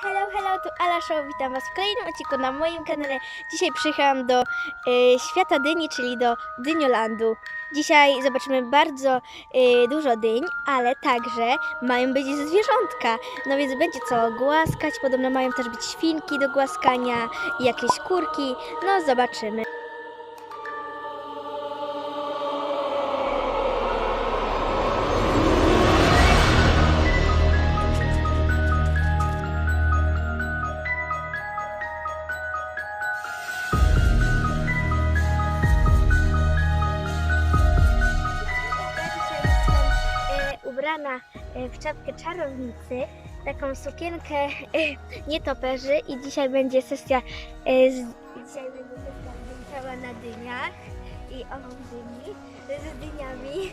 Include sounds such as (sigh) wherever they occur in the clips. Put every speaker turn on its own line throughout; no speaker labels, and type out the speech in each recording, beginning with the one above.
Hello, hello, tu Ala Show, witam Was w kolejnym odcinku na moim kanale. Dzisiaj przyjechałam do e, Świata Dyni, czyli do Dyniolandu. Dzisiaj zobaczymy bardzo e, dużo dyń, ale także mają być zwierzątka. No więc będzie co głaskać, podobno mają też być świnki do głaskania jakieś kurki. No zobaczymy. Czapkę czarownicy, taką sukienkę e, nietoperzy i dzisiaj będzie sesja, e, z, dzisiaj będzie sesja na dyniach i obok dyni z dyniami.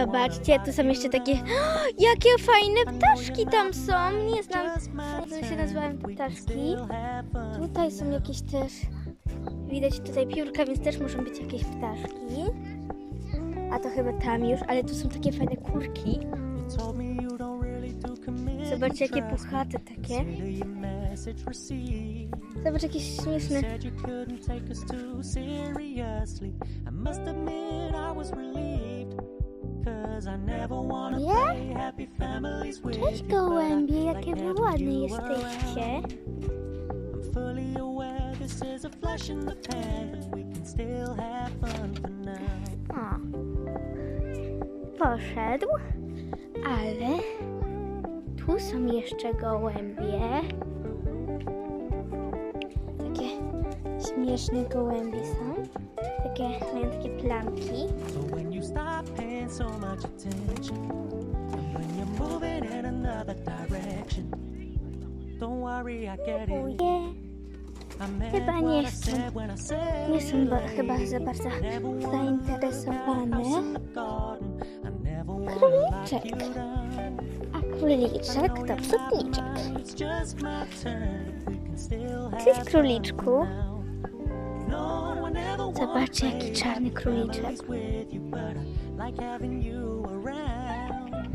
Zobaczcie, tu są jeszcze takie.
(gasps) Jakie fajne ptaszki tam są! Nie znam, jak się nazywają ptaszki. Tutaj są jakieś też. Widać tutaj piórka, więc też muszą być jakieś ptaszki. A to chyba tam już, ale tu są takie fajne kurki.
Zobaczcie, jakie puchate
takie. Zobacz, jakieś śmieszne.
I must admit I was relieved. With Cześć gołębie, jakie wy ładne jesteście.
O. Poszedł. Ale tu są jeszcze gołębie. Takie śmieszne gołębie są. Takie, mają takie plamki.
Paying so much attention, and when you're moving in another direction, don't worry, I get it. I meant Chyba nie said Nie są it. chyba
za bardzo zainteresowane.
Króliczek.
A króliczek to psotniczek.
Cześć króliczku. Zobaczcie, jaki czarny króliczek.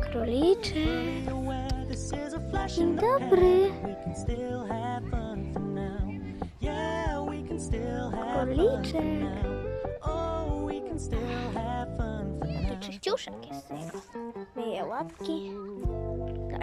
Króliczek.
Dzień dobry. Króliczek.
To czyściuszek jest. Myje łapki. Dobra.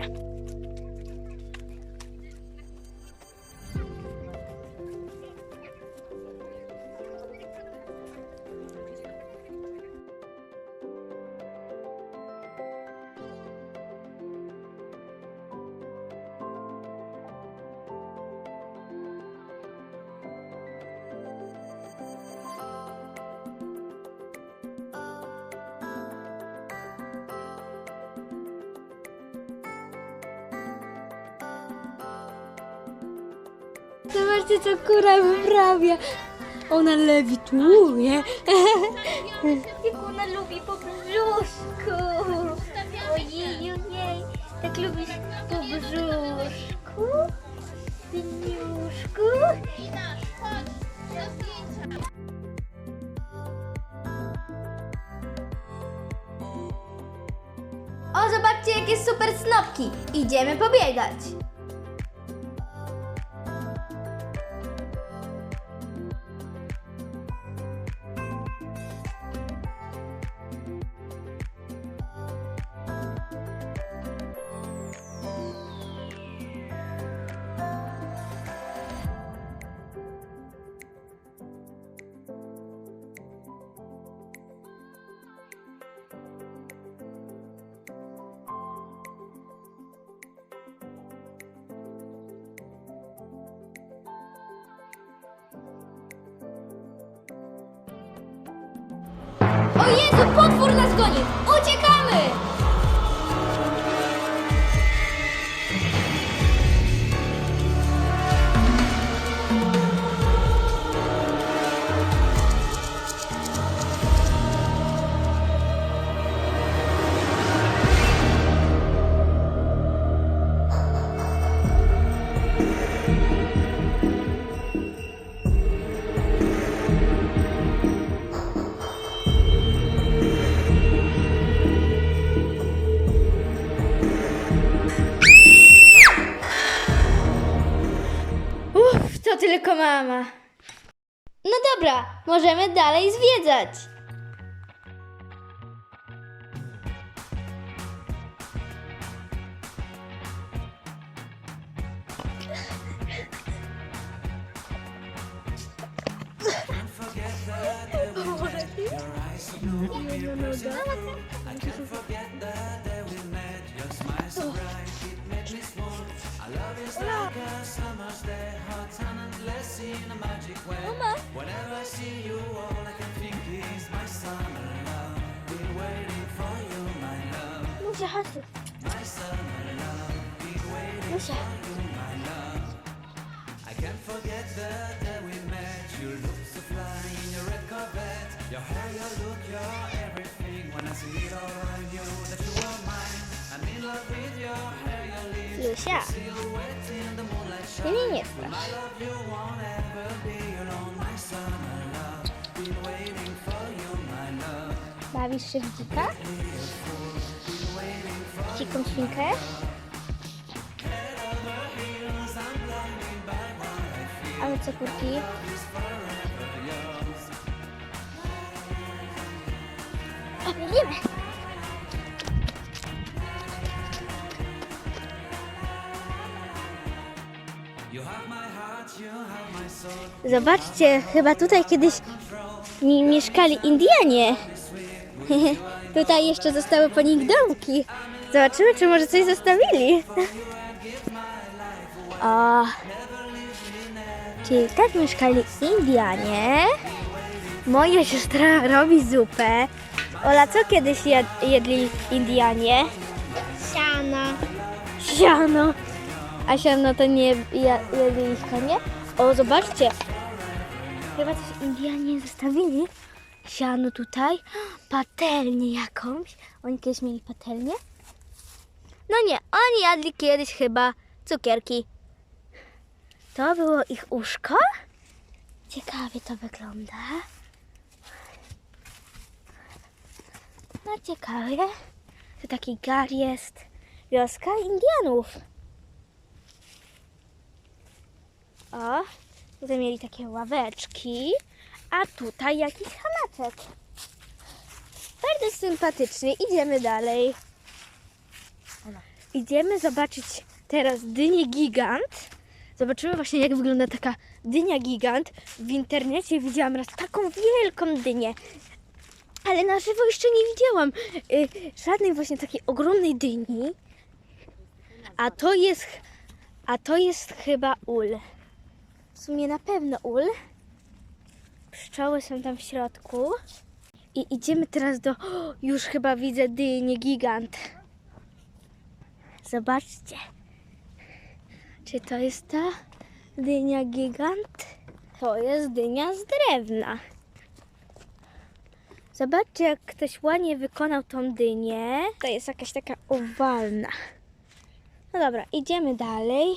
Zobaczcie, co kura wyprawia. Ona lewituje. Jak ona lubi po brzuszku. Ojej, ojej. Tak lubisz po brzuszku? Dyniuszku? O, zobaczcie, jakie super snopki. Idziemy pobiegać. Potwór nas goni! Uciekamy! Mama. No dobra, możemy dalej zwiedzać.
in a magic
way. Mama.
Whenever I see you, all I can think is my summer love. Been waiting for you, my love.
Musa حاسب. My
summer love. Been waiting
Musa. for you,
my love. I can't forget the day we met. You look so fly in your red Corvette. Your hair, your look, your everything. When I see it all, I knew that you were mine.
Mnie nie strasz. Bawisz się w dzika? Dziką świnkę? A my co kurki? Biegniemy! Zobaczcie, chyba tutaj kiedyś mi mieszkali Indianie. (laughs) tutaj jeszcze zostały po nich domki. Zobaczymy, czy może coś zostawili. (laughs) O, czyli tak mieszkali Indianie. Moja siostra robi zupę. Ola, co kiedyś jedli Indianie? Siano. Siano. A siano to nie ja- jedliście, nie? O, zobaczcie. Chyba coś Indianie zostawili. Siano tutaj. Patelnię jakąś. Oni kiedyś mieli patelnię? No nie, oni jadli kiedyś chyba cukierki. To było ich uszko? Ciekawie to wygląda. No ciekawie. Tu taki gar jest. Wioska Indianów. O, tutaj mieli takie ławeczki, a tutaj jakiś hamaczek. Bardzo sympatyczny. Idziemy dalej. Idziemy zobaczyć teraz dynię gigant. Zobaczymy właśnie jak wygląda taka dynia gigant. W internecie widziałam raz taką wielką dynię. Ale na żywo jeszcze nie widziałam y, żadnej właśnie takiej ogromnej dyni. A to jest, a to jest chyba ul. W sumie na pewno ul. Pszczoły są tam w środku. I idziemy teraz do. O, (gasps) już chyba widzę dynię gigant. Zobaczcie. Czy to jest ta dynia gigant? To jest dynia z drewna. Zobaczcie, jak ktoś ładnie wykonał tą dynię. To jest jakaś taka owalna. No dobra, idziemy dalej.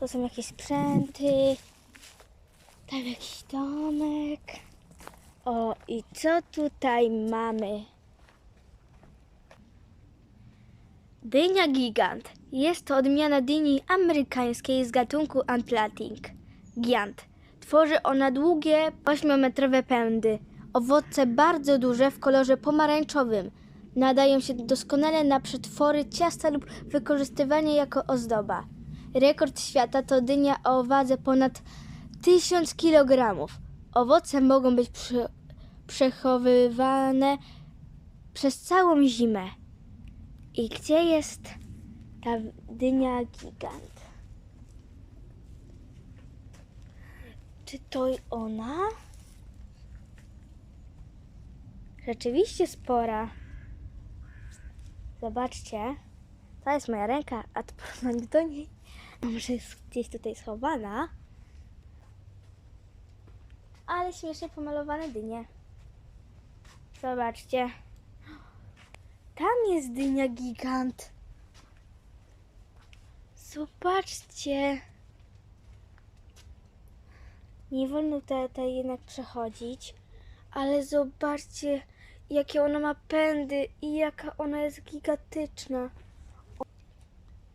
To są jakieś sprzęty. Tam jakiś domek. O, i co tutaj mamy? Dynia gigant. Jest to odmiana dyni amerykańskiej z gatunku Atlantic. Giant. Tworzy ona długie, 8-metrowe pędy. Owoce bardzo duże w kolorze pomarańczowym. Nadają się doskonale na przetwory ciasta lub wykorzystywanie jako ozdoba. Rekord świata to dynia o wadze ponad 1000 kg. Owoce mogą być przechowywane przez całą zimę. I gdzie jest ta dynia gigant? Czy to ona? Rzeczywiście spora. Zobaczcie. To jest moja ręka, a to porównanie (laughs) do niej. Może jest gdzieś tutaj schowana. Ale śmiesznie pomalowane dynie. Zobaczcie. Tam jest dynia gigant. Zobaczcie. Nie wolno tutaj jednak przechodzić, ale zobaczcie, jakie ona ma pędy i jaka ona jest gigantyczna.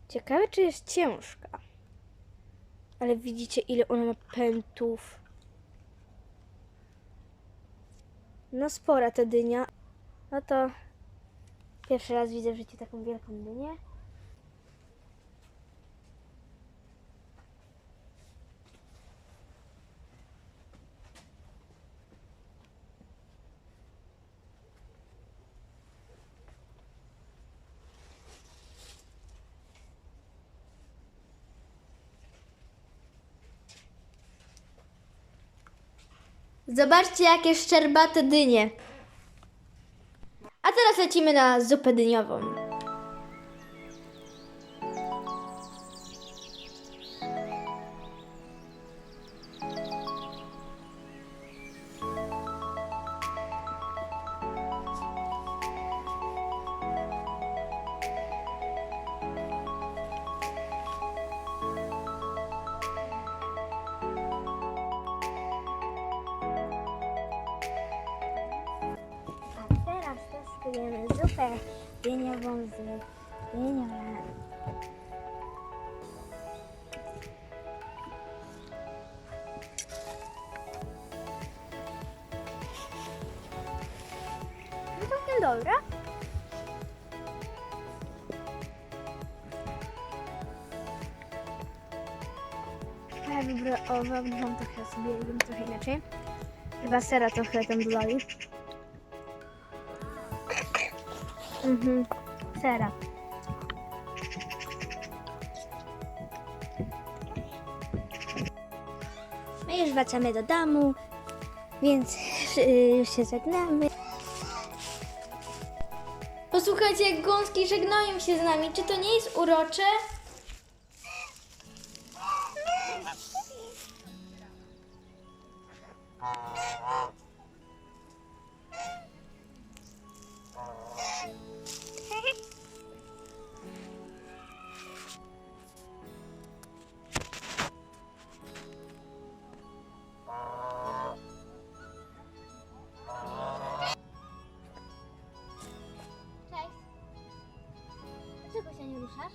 Ciekawe, czy jest ciężka. Ale widzicie, ile ona ma pętów. No spora ta dynia. No to pierwszy raz widzę w życiu taką wielką dynię. Zobaczcie, jakie szczerbate dynie. A teraz lecimy na zupę dyniową. Testujemy zupę dyniową z dynią. No całkiem dobra. Ja mam trochę sobie trochę inaczej. Chyba sera trochę tam dodali. Mhm, sera. My już wracamy do domu, więc y, już się żegnamy. Posłuchajcie, jak gąski żegnają się z nami. Czy to nie jest urocze? Cześć. Dlaczego się nie ruszasz?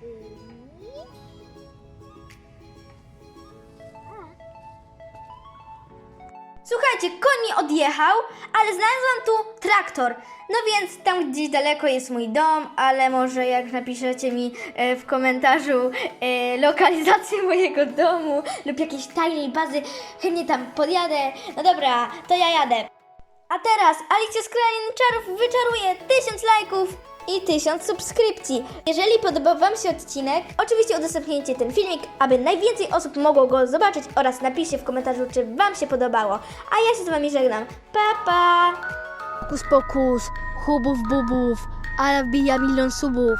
Dyni. Słuchajcie, koń mi odjechał, ale znalazłam tu traktor. No więc tam gdzieś daleko jest mój dom, ale może jak napiszecie mi e, w komentarzu e, lokalizację (laughs) mojego domu lub jakiejś tajnej bazy, chętnie tam podjadę. No dobra, to ja jadę. A teraz Alicja z Czarów wyczaruje 1000 lajków i 1000 subskrypcji. Jeżeli podobał Wam się odcinek, oczywiście udostępnijcie ten filmik, aby najwięcej osób mogło go zobaczyć oraz napiszcie w komentarzu, czy Wam się podobało. A ja się z Wami żegnam. Pa, pa! Pokus pokus, hubów bubów, ale wbija milion subów.